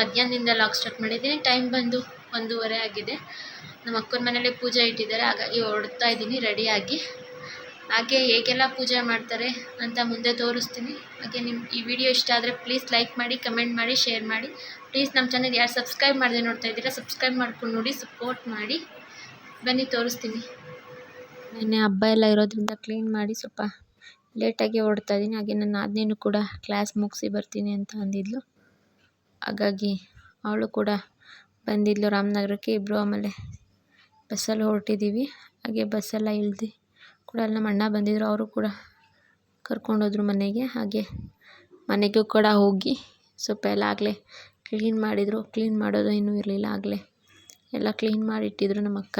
ಮಧ್ಯಾಹ್ನದಿಂದ log start ಮಾಡಿದ್ದೀನಿ. Time ಬಂದು ಒಂದೂವರೆ ಆಗಿದೆ. ನಮ್ಮ ಅಕ್ಕನ ಮನೇಲಿ ಪೂಜೆ ಇಟ್ಟಿದ್ದಾರೆ. ಹಾಗಾಗಿ ಹೊಡ್ತಾ ಇದ್ದೀನಿ ರೆಡಿಯಾಗಿ ಹಾಗೆ ಹೇಗೆಲ್ಲ ಪೂಜೆ ಮಾಡ್ತಾರೆ ಅಂತ ಮುಂದೆ ತೋರಿಸ್ತೀನಿ. ಹಾಗೆ ನಿಮ್ಮ ಈ ವಿಡಿಯೋ ಇಷ್ಟ ಆದರೆ ಪ್ಲೀಸ್ ಲೈಕ್ ಮಾಡಿ ಕಮೆಂಟ್ ಮಾಡಿ ಶೇರ್ ಮಾಡಿ. ಪ್ಲೀಸ್ ನಮ್ಮ ಚಾನಲ್ ಯಾರು ಸಬ್ಸ್ಕ್ರೈಬ್ ಮಾಡದೆ ನೋಡ್ತಾ ಇದ್ದೀರಾ ಸಬ್ಸ್ಕ್ರೈಬ್ ಮಾಡ್ಕೊಂಡು ನೋಡಿ ಸಪೋರ್ಟ್ ಮಾಡಿ. ಬನ್ನಿ ತೋರಿಸ್ತೀನಿ. ನೆನ್ನೆ ಹಬ್ಬ ಎಲ್ಲ ಇರೋದ್ರಿಂದ ಕ್ಲೀನ್ ಮಾಡಿ ಸ್ವಲ್ಪ ಲೇಟಾಗಿ ಓಡ್ತಾ ಇದ್ದೀನಿ. ಹಾಗೆ ನನ್ನ ಆಜ್ಞೆಯೂ ಕೂಡ ಕ್ಲಾಸ್ ಮುಗಿಸಿ ಬರ್ತೀನಿ ಅಂತ ಅಂದಿದ್ಲು. ಹಾಗಾಗಿ ಅವಳು ಕೂಡ ಬಂದಿದ್ಲು ರಾಮನಗರಕ್ಕೆ. ಇಬ್ಬರು ಆಮೇಲೆ ಬಸ್ಸಲ್ಲಿ ಹೊರಟಿದ್ದೀವಿ. ಹಾಗೆ ಬಸ್ಸೆಲ್ಲ ಇಳ್ದು ಕೂಡ ಅಲ್ಲಿ ನಮ್ಮ ಅಣ್ಣ ಬಂದಿದ್ದರು ಅವರು ಕೂಡ ಕರ್ಕೊಂಡೋದ್ರು ಮನೆಗೆ. ಹಾಗೆ ಮನೆಗೂ ಕೂಡ ಹೋಗಿ ಸ್ವಲ್ಪ ಎಲ್ಲ ಆಗಲೇ ಕ್ಲೀನ್ ಮಾಡಿದರು. ಕ್ಲೀನ್ ಮಾಡೋದು ಇನ್ನೂ ಇರಲಿಲ್ಲ. ಆಗಲೇ ಎಲ್ಲ ಕ್ಲೀನ್ ಮಾಡಿಟ್ಟಿದ್ರು ನಮ್ಮ ಅಕ್ಕ.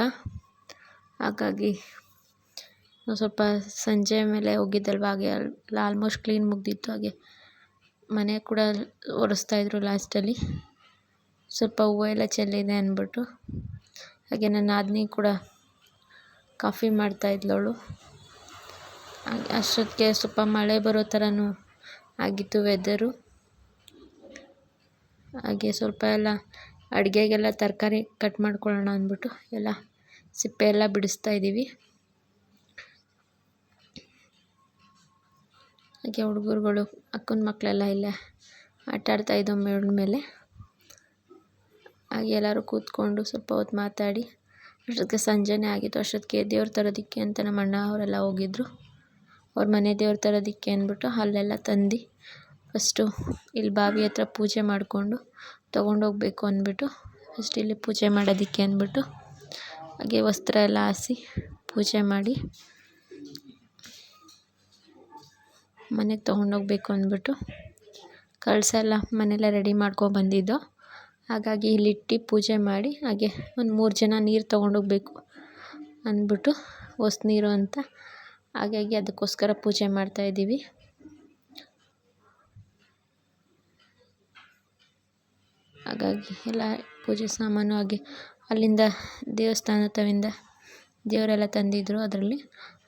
ಹಾಗಾಗಿ ಸ್ವಲ್ಪ ಸಂಜೆ ಮೇಲೆ ಹೋಗಿದ್ದಲ್ವ? ಹಾಗೆ ಎಲ್ಲ ಆಲ್ಮೋಸ್ಟ್ ಕ್ಲೀನ್ ಮುಗಿದಿತ್ತು. ಹಾಗೆ ಮನೆ ಕೂಡ ಒರೆಸ್ತಾಯಿದ್ರು ಲಾಸ್ಟಲ್ಲಿ ಸ್ವಲ್ಪ ಹೂವು ಎಲ್ಲ ಚೆಲ್ಲಿದೆ ಅಂದ್ಬಿಟ್ಟು. ಹಾಗೆ ನನ್ನ ನಾದಿನಿ ಕೂಡ ಕಾಫಿ ಮಾಡ್ತಾಯಿದ್ಲು ಅವಳು ಹಾಗೆ ಅಷ್ಟೊತ್ತಿಗೆ ಸ್ವಲ್ಪ ಮಳೆ ಬರೋ ಥರನೂ ಆಗಿತ್ತು ವೆದರು ಹಾಗೆ ಸ್ವಲ್ಪ ಎಲ್ಲ ಅಡುಗೆಗೆಲ್ಲ ತರಕಾರಿ ಕಟ್ ಮಾಡ್ಕೊಳ್ಳೋಣ ಅಂದ್ಬಿಟ್ಟು ಎಲ್ಲ ಸಿಪ್ಪೆ ಎಲ್ಲ ಬಿಡಿಸ್ತಾ ಇದ್ದೀವಿ ಹಾಗೆ ಹುಡುಗರುಗಳು, ಅಕ್ಕನ ಮಕ್ಕಳೆಲ್ಲ ಇಲ್ಲೇ ಆಟ ಆಡ್ತಾಯಿದ್ದೋ ಮೇಳ ಮೇಲೆ. ಹಾಗೆ ಎಲ್ಲರೂ ಕೂತ್ಕೊಂಡು ಸ್ವಲ್ಪ ಹೊತ್ತು ಮಾತಾಡಿ, ಅಷ್ಟೊತ್ತಿಗೆ ಸಂಜೆನೇ ಆಗಿತ್ತು, ಅಷ್ಟೊತ್ತಿಗೆ ದೇವ್ರ ತರೋದಕ್ಕೆ ಅಂತ ನಮ್ಮ ಅಣ್ಣ ಅವರೆಲ್ಲ ಹೋಗಿದ್ರು. ಅವ್ರ ಮನೆ ದೇವ್ರ ತರೋದಕ್ಕೆ ಅಂದ್ಬಿಟ್ಟು ಅಲ್ಲೆಲ್ಲ ತಂದು ಫಸ್ಟು ಇಲ್ಲಿ ಬಾವಿ ಹತ್ರ ಪೂಜೆ ಮಾಡಿಕೊಂಡು ತೊಗೊಂಡೋಗ್ಬೇಕು ಅಂದ್ಬಿಟ್ಟು, ಫಸ್ಟ್ ಇಲ್ಲಿ ಪೂಜೆ ಮಾಡೋದಕ್ಕೆ ಅಂದ್ಬಿಟ್ಟು, ಹಾಗೆ ವಸ್ತ್ರ ಎಲ್ಲ ಹಾಸಿ ಪೂಜೆ ಮಾಡಿ ಮನೆಗೆ ತೊಗೊಂಡೋಗ್ಬೇಕು ಅಂದ್ಬಿಟ್ಟು ಕಳಸ ಎಲ್ಲ ಮನೆಯಲ್ಲೇ ರೆಡಿ ಮಾಡ್ಕೊಬಂದಿದ್ದೋ ಹಾಗಾಗಿ ಇಲ್ಲಿಟ್ಟು ಪೂಜೆ ಮಾಡಿ ಹಾಗೆ ಒಂದು ಮೂರು ಜನ ನೀರು ತೊಗೊಂಡೋಗ್ಬೇಕು ಅಂದ್ಬಿಟ್ಟು ಹೊಸ ನೀರು ಅಂತ. ಹಾಗಾಗಿ ಅದಕ್ಕೋಸ್ಕರ ಪೂಜೆ ಮಾಡ್ತಾಯಿದ್ದೀವಿ ಹಾಗಾಗಿ ಎಲ್ಲ ಪೂಜೆ ಸಾಮಾನು ಹಾಗೆ ಅಲ್ಲಿಂದ ದೇವಸ್ಥಾನ ತವಿಂದ ದೇವರೆಲ್ಲ ತಂದಿದ್ದರು ಅದರಲ್ಲಿ.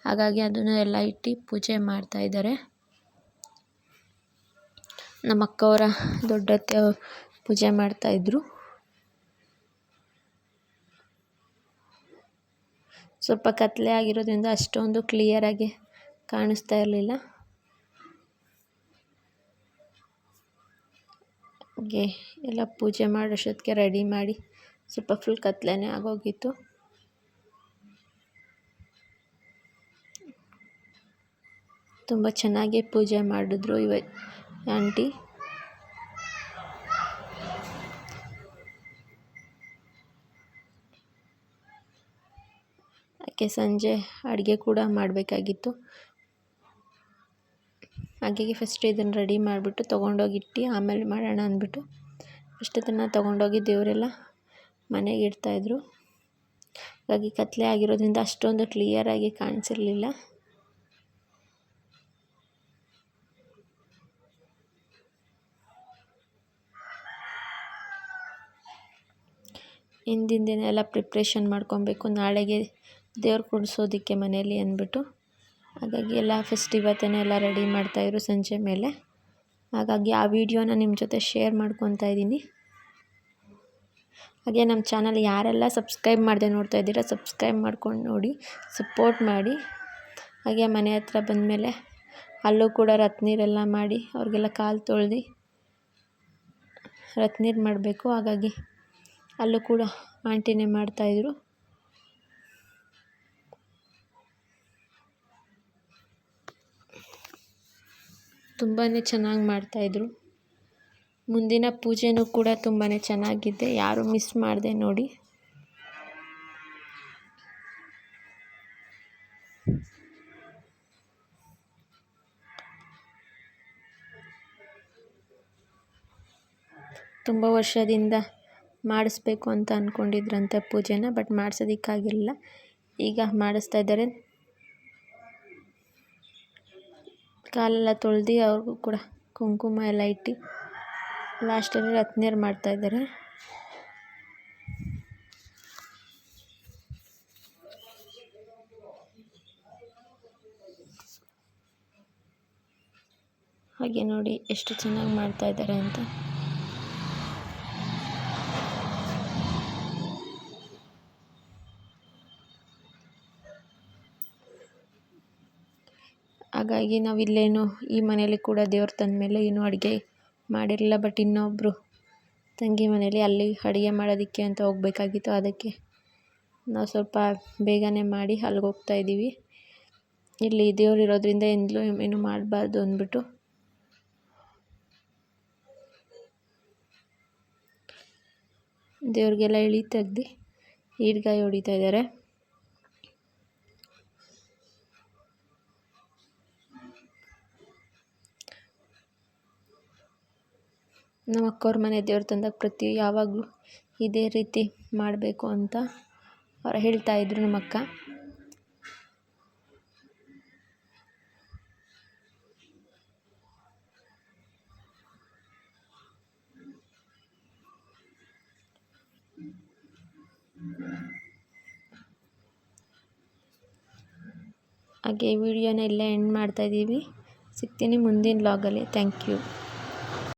ಹಾಗಾಗಿ ಅದನ್ನು ಎಲ್ಲ ಇಟ್ಟು ಪೂಜೆ ಮಾಡ್ತಾಯಿದ್ದಾರೆ ನಮ್ಮ ಅಕ್ಕವರ ದೊಡ್ಡತ್ತೆ ಪೂಜೆ ಮಾಡ್ತಾಯಿದ್ರು ಸ್ವಲ್ಪ ಕತ್ತಲೆ ಆಗಿರೋದ್ರಿಂದ ಅಷ್ಟೊಂದು ಕ್ಲಿಯರಾಗಿ ಕಾಣಿಸ್ತಾ ಇರಲಿಲ್ಲ. ಹಾಗೆ ಎಲ್ಲ ಪೂಜೆ ಮಾಡೋಷ್ಟೊತ್ತಿಗೆ ರೆಡಿ ಮಾಡಿ ಸ್ವಲ್ಪ ಫುಲ್ ಕತ್ತಲೆನೇ ಆಗೋಗಿತ್ತು. ತುಂಬ ಚೆನ್ನಾಗಿ ಪೂಜೆ ಮಾಡಿದ್ರು. ಇವ ಆಂಟಿ. ಅದಕ್ಕೆ ಸಂಜೆ ಅಡುಗೆ ಕೂಡ ಮಾಡಬೇಕಾಗಿತ್ತು. ಹಾಗಾಗಿ ಫಸ್ಟ್ ಇದನ್ನು ರೆಡಿ ಮಾಡಿಬಿಟ್ಟು ತೊಗೊಂಡೋಗಿಟ್ಟು, ಆಮೇಲೆ ಮಾಡೋಣ ಅಂದ್ಬಿಟ್ಟು. ಫಸ್ಟ್ ಅದನ್ನು ತೊಗೊಂಡೋಗಿ ದೇವರೆಲ್ಲ ಮನೆಗೆ ಇಡ್ತಾಯಿದ್ರು ಹಾಗಾಗಿ ಕತ್ತಲೆ ಆಗಿರೋದ್ರಿಂದ ಅಷ್ಟೊಂದು ಕ್ಲಿಯರಾಗಿ ಕಾಣಿಸಿರಲಿಲ್ಲ. ಹಿಂದಿನ ದಿನ ಎಲ್ಲ ಪ್ರಿಪ್ರೇಷನ್ ಮಾಡ್ಕೊಬೇಕು. ನಾಳೆಗೆ ದೇವ್ರು ಕುಣಿಸೋದಕ್ಕೆ ಮನೇಲಿ ಅಂದ್ಬಿಟ್ಟು. ಹಾಗಾಗಿ ಎಲ್ಲ ಫಸ್ಟ್ ಎಲ್ಲ ರೆಡಿ ಮಾಡ್ತಾಯಿದ್ರು ಸಂಜೆ ಮೇಲೆ. ಹಾಗಾಗಿ ಆ ವಿಡಿಯೋನ ನಿಮ್ಮ ಜೊತೆ ಶೇರ್ ಮಾಡ್ಕೊತಾ ಇದ್ದೀನಿ. ಹಾಗೆ ನಮ್ಮ ಚಾನಲ್ ಯಾರೆಲ್ಲ ಸಬ್ಸ್ಕ್ರೈಬ್ ಮಾಡದೆ ನೋಡ್ತಾ ಇದ್ದೀರಾ ಸಬ್ಸ್ಕ್ರೈಬ್ ಮಾಡ್ಕೊಂಡು ನೋಡಿ ಸಪೋರ್ಟ್ ಮಾಡಿ. ಹಾಗೆ ಮನೆ ಹತ್ರ ಬಂದಮೇಲೆ ಅಲ್ಲೂ ಕೂಡ ರತ್ನೀರೆಲ್ಲ ಮಾಡಿ, ಅವ್ರಿಗೆಲ್ಲ ಕಾಲು ತೊಳ್ದು ರತ್ನೀರು ಮಾಡಬೇಕು. ಹಾಗಾಗಿ ಅಲ್ಲೂ ಕೂಡ ಆಂಟಿನೇ ಮಾಡ್ತಾಯಿದ್ರು ತುಂಬಾ ಚೆನ್ನಾಗಿ ಮಾಡ್ತಾಯಿದ್ರು ಮುಂದಿನ ಪೂಜೆನೂ ಕೂಡ ತುಂಬಾ ಚೆನ್ನಾಗಿದೆ. ಯಾರು ಮಿಸ್ ಮಾಡಿದೆ ನೋಡಿ. ತುಂಬ ವರ್ಷದಿಂದ ಮಾಡಿಸ್ಬೇಕು ಅಂತ ಅಂದ್ಕೊಂಡಿದ್ರಂತೆ ಪೂಜೆನ, ಬಟ್ ಮಾಡಿಸೋದಕ್ಕಾಗಿಲ್ಲ. ಈಗ ಮಾಡಿಸ್ತಾ ಇದ್ದಾರೆ. ಕಾಲೆಲ್ಲ ತೊಳ್ದು ಅವ್ರಿಗೂ ಕೂಡ ಕುಂಕುಮ ಎಲ್ಲ ಇಟ್ಟು ಲಾಸ್ಟಲ್ಲಿ ಮಾಡ್ತಾ ಇದ್ದಾರೆ. ಹಾಗೆ ನೋಡಿ ಎಷ್ಟು ಚೆನ್ನಾಗಿ ಮಾಡ್ತಾ ಇದ್ದಾರೆ ಅಂತ. ಹಾಗಾಗಿ ನಾವು ಇಲ್ಲೇನು ಈ ಮನೇಲಿ ಕೂಡ ದೇವ್ರು ತಂದ ಮೇಲೆ ಏನು ಅಡುಗೆ ಮಾಡಿರಲಿಲ್ಲ. ಬಟ್ ಇನ್ನೊಬ್ಬರು ತಂಗಿ ಮನೇಲಿ ಅಲ್ಲಿ ಅಡುಗೆ ಮಾಡೋದಕ್ಕೆ ಅಂತ ಹೋಗಬೇಕಾಗಿತ್ತು. ಅದಕ್ಕೆ ನಾವು ಸ್ವಲ್ಪ ಬೇಗನೆ ಮಾಡಿ ಅಲ್ಲಿಗೆ ಹೋಗ್ತಾ ಇದ್ದೀವಿ. ಇಲ್ಲಿ ದೇವ್ರು ಇರೋದ್ರಿಂದ ಎಂದಲೂ ಏನು ಮಾಡಬಾರ್ದು ಅಂದ್ಬಿಟ್ಟು. ದೇವ್ರಿಗೆಲ್ಲ ಇಳಿ ತೆಗ್ದು ಈಡ್ಗಾಯಿ ಹೊಡಿತಾ ಇದ್ದಾರೆ. ನಮ್ಮ ಅಕ್ಕವ್ರ ಮನೆ ದೇವ್ರು ತಂದಾಗ ಪ್ರತಿ ಯಾವಾಗಲೂ ಇದೇ ರೀತಿ ಮಾಡಬೇಕು ಅಂತ ಅವ್ರು ಹೇಳ್ತಾ ಇದ್ರು ನಮ್ಮ ಅಕ್ಕ. ಹಾಗೆ ಈ ವಿಡಿಯೋನ ಇಲ್ಲೇ ಎಂಡ್ ಮಾಡ್ತಾಯಿದ್ದೀವಿ ಸಿಗ್ತೀನಿ ಮುಂದಿನ ಲಾಗಲ್ಲಿ ಥ್ಯಾಂಕ್ ಯು